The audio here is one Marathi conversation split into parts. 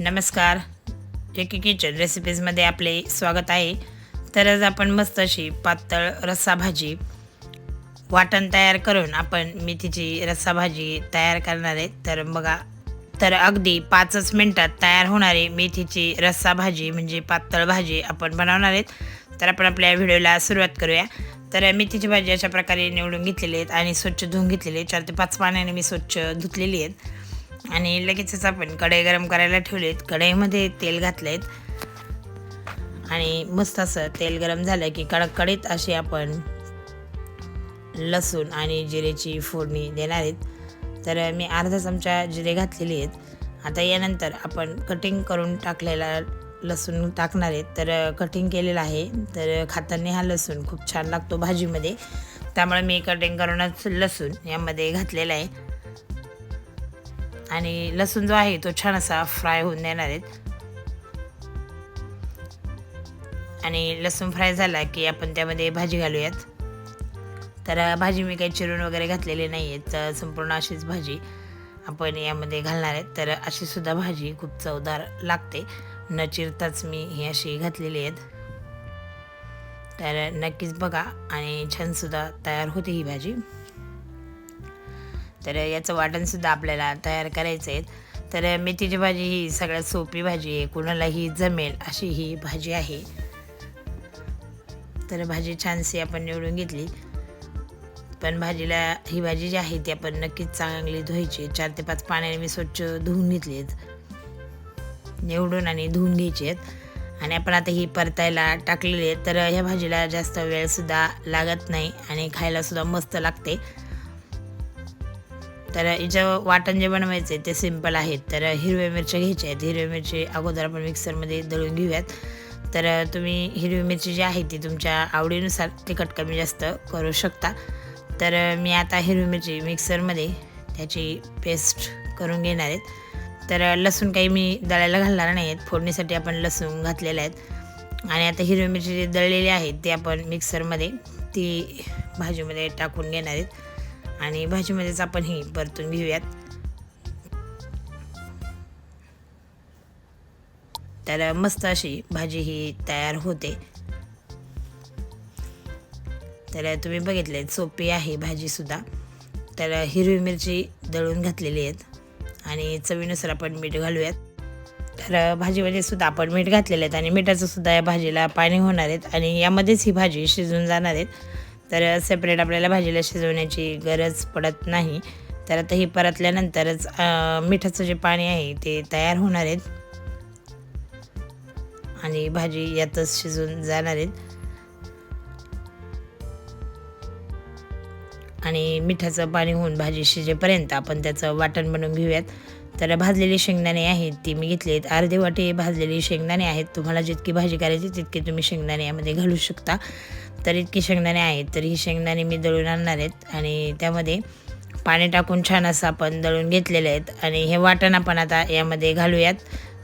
नमस्कार. एकी किचन रेसिपीजमध्ये आपले स्वागत आहे. तर आज आपण मस्त अशी पातळ रस्सा भाजी वाटण तयार करून आपण मेथीची रस्सा भाजी तयार करणार आहे. तर बघा तर अगदी पाचच मिनटात तयार होणारी मेथीची रस्सा भाजी म्हणजे पातळ भाजी आपण बनवणार आहेत. तर आपण आपल्या व्हिडिओला सुरुवात करूया. तर मेथीची भाजी अशा प्रकारे निवडून घेतलेली आहेत आणि स्वच्छ धुवून घेतलेली आहे चार ते पाच पाण्याने मी स्वच्छ धुतलेली आहेत. आणि लगेचच आपण कढई गरम करायला ठेवलेत. कढईमध्ये तेल घातलेत आणि मस्त असं तेल गरम झालं की कडकडीत अशी आपण लसूण आणि जिरेची फोडणी देणार आहेत. तर मी अर्धा चमचा जिरे घातलेली आहेत. आता यानंतर आपण कटिंग करून टाकलेला लसूण टाकणार आहेत. तर कटिंग केलेलं आहे. तर खाताना हा लसूण खूप छान लागतो भाजीमध्ये. त्यामुळे मी कटिंग करूनच लसूण यामध्ये घातलेला आहे. आणि लसूण जो आहे तो छान असा फ्राय होऊन देणार आहेत. आणि लसूण फ्राय झाला की आपण त्यामध्ये भाजी घालूयात. तर भाजी मी काही चिरून वगैरे घातलेली नाही आहे तर संपूर्ण अशीच भाजी आपण यामध्ये घालणार आहेत. तर अशीसुद्धा भाजी खूप चवदार लागते. न चिरताच मी ही अशी घातलेली आहेत. तर नक्कीच बघा आणि छानसुद्धा तयार होते ही भाजी. तर याचं वाटणसुद्धा आपल्याला तयार करायचं आहे तर मेथीची भाजी ही सगळ्यात सोपी भाजी आहे. कुणालाही जमेल अशी ही भाजी आहे. तर भाजी छानशी आपण निवडून घेतली. पण भाजीला ही भाजी जी आहे ती आपण नक्कीच चांगली धुवायची. चार ते पाच पाण्याने मी स्वच्छ धुवून घेतली आहेत निवडून आणि धुवून घ्यायची आहेत. आणि आपण आता ही परतायला टाकलेली आहे तर ह्या भाजीला जास्त वेळसुद्धा लागत नाही आणि खायलासुद्धा मस्त लागते. तर हिचं वाटण जे बनवायचं आहे ते सिंपल आहेत. तर हिरव्या मिरच्या घ्यायच्या आहेत. हिरव्या मिरची अगोदर आपण मिक्सरमध्ये दळून घेऊयात. तर तुम्ही हिरवी मिरची जी आहे ती तुमच्या आवडीनुसार तिखट कमी जास्त करू शकता. तर मी आता हिरवी मिरची मिक्सरमध्ये त्याची पेस्ट करून घेणार आहेत तर लसूण काही मी दळायला घालणार नाही आहेत. फोडणीसाठी आपण लसूण घातलेले आहेत. आणि आता हिरवी मिरची जी दळलेली आहेत ते आपण मिक्सरमध्ये ती भाजीमध्ये टाकून घेणार आहेत. आणि भाजीमध्येच आपण ही परतून घेऊयात. तर मस्त अशी भाजी ही तयार होते. तर तुम्ही बघितले सोपी आहे भाजीसुद्धा तर हिरवी मिरची दळून घातलेली आहेत आणि चवीनुसार आपण मीठ घालूयात. तर भाजीमध्ये सुद्धा आपण मीठ घातलेले आहेत आणि मिठाचं सुद्धा या भाजीला पाणी होणार आहेत आणि यामध्येच ही भाजी शिजून जाणार आहेत तर सेपरेट आपल्याला भाजीला शिजवण्याची गरज पडत नाही. तर आता ही परतल्यानंतरच मिठाचं जे पाणी आहे ते तयार होणार आहेत. आणि भाजी यातच शिजून जाणार आहेत. आणि मिठाचं पाणी होऊन भाजी शिजेपर्यंत आपण त्याचं वाटण बनवून घेऊयात. तर भाजलेली शेंगदाणे आहेत ती मी घेतली आहेत. अर्धे वाटे भाजलेली शेंगदाणे आहेत. तुम्हाला जितकी भाजी करायची तितकी तुम्ही शेंगदाणे यामध्ये घालू शकता. तर इतकी शेंगदाणे आहेत तर ही शेंगदाणे मी दळून आणणार आहेत. आणि त्यामध्ये पाणी टाकून छान असं आपण दळून घेतलेले आहेत. आणि हे वाटण आपण आता यामध्ये घालूयात.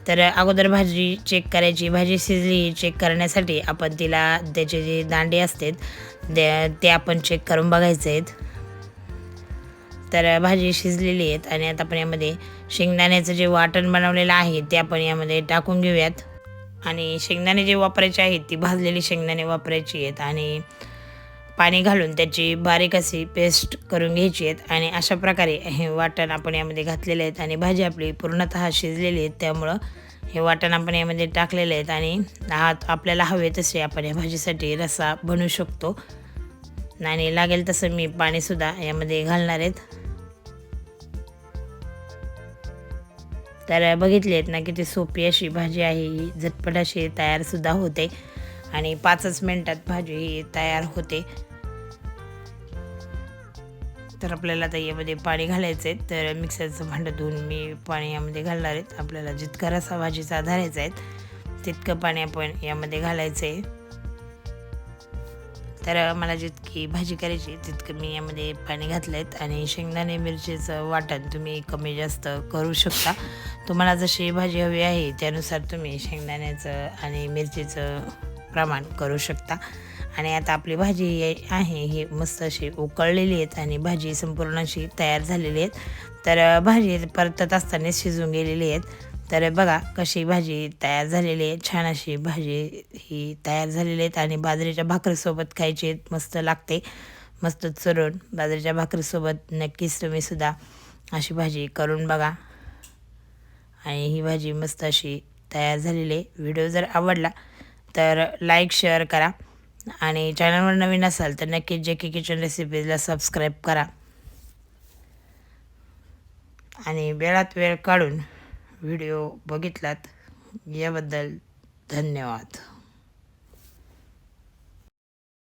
तर अगोदर भाजी चेक करायची. भाजी शिजली चेक करण्यासाठी आपण तिला त्याचे जे दांडे असतात ते आपण चेक करून बघायचे आहेत. तर भाजी शिजलेली आहेत आणि आता आपण यामध्ये शेंगदाण्याचं जे वाटण बनवलेलं आहे ते आपण यामध्ये टाकून घेऊयात. आणि शेंगदाणे जे वापरायचे आहेत ती भाजलेली शेंगदाणे वापरायची आहेत आणि पाणी घालून त्याची बारीक अशी पेस्ट करून घ्यायची आहेत. आणि अशा प्रकारे हे वाटण आपण यामध्ये घातलेले आहेत आणि भाजी आपली पूर्णतः शिजलेली आहेत. त्यामुळं हे वाटण आपण यामध्ये टाकलेले आहेत आणि हात आपल्याला हवे तसे आपण या भाजीसाठी रस्सा बनवू शकतो. आणि लागेल तसं मी पाणीसुद्धा यामध्ये घालणार आहेत. तर बघितली आहेत ना किती सोपी अशी भाजी आहे ही झटपट अशी तयारसुद्धा होते. आणि पाचच मिनटात भाजी ही तयार होते. तर आपल्याला आता यामध्ये पाणी घालायचं आहे तर मिक्सरचं भांडं धुवून मी पाणी यामध्ये घालणार आहेत. आपल्याला जितका रसा भाजीचा धरायचा आहे तितकं पाणी आपण यामध्ये घालायचं आहे तर मला जितकी भाजी करायची तितकं मी यामध्ये पाणी घातलं आहेत आणि शेंगदाणे मिरचीचं वाटण तुम्ही कमी जास्त करू शकता. तुम्हाला जशी भाजी हवी आहे त्यानुसार तुम्ही शेंगदाण्याचं आणि मिरचीचं प्रमाण करू शकता. आणि आता आपली भाजी आहे ही मस्त अशी उकळलेली आहेत आणि भाजी संपूर्ण अशी तयार झालेली आहेत. तर भाजी परतत असताना शिजून गेलेली आहेत. तर बघा कशी भाजी तयार झालेली आहे. छान अशी भाजी ही तयार झालेली आहेत आणि बाजरीच्या भाकरीसोबत खायची मस्त लागते. मस्त चरून बाजरीच्या भाकरीसोबत नक्कीच तुम्ही सुद्धा अशी भाजी करून बघा. आणि ही भाजी मस्त अशी तयार झालेली आहे. व्हिडिओ जर आवडला तर लाईक शेअर करा. आणि चॅनलवर नवीन असाल तर नक्कीच जे के किचन रेसिपीजला सबस्क्राईब करा. आणि वेळात वेळ काढून व्हिडिओ बघितलात? याबद्दल धन्यवाद.